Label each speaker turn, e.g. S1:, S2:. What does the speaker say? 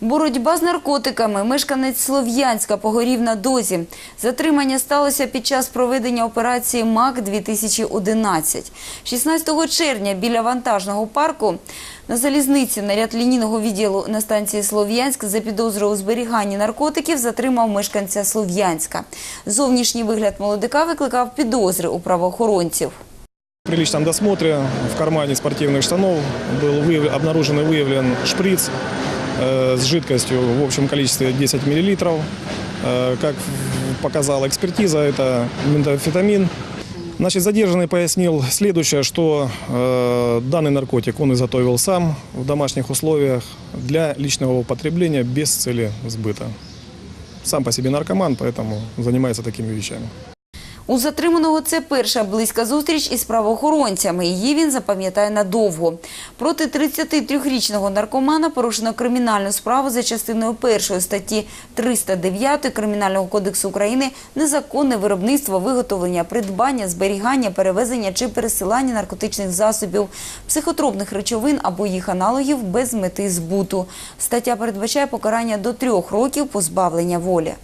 S1: Боротьба з наркотиками. Мешканець Слов'янська погорів на дозі. Затримання сталося під час проведення операції МАК-2011. 16 червня біля вантажного парку на залізниці наряд лінійного відділу на станції Слов'янськ за підозрою у зберіганні наркотиків затримав мешканця Слов'янська. Зовнішній вигляд молодика викликав підозри у правоохоронців.
S2: При личном досмотре в кармане спортивных штанов был выяв- обнаружен и выявлен шприц э, с жидкостью в общем количестве 10 мл. Э, как показала экспертиза, это ментамфетамин. Значит, задержанный пояснил следующее, что э, данный наркотик он изготовил сам в домашних условиях для личного употребления без цели сбыта. Сам по себе наркоман, поэтому занимается такими вещами.
S1: У затриманого це перша близька зустріч із правоохоронцями. Її він запам'ятає надовго. Проти 33-річного наркомана порушено кримінальну справу за частиною першої статті 309 Кримінального кодексу України незаконне виробництво, виготовлення, придбання, зберігання, перевезення чи пересилання наркотичних засобів, психотропних речовин або їх аналогів без мети збуту. Стаття передбачає покарання до трьох років позбавлення волі.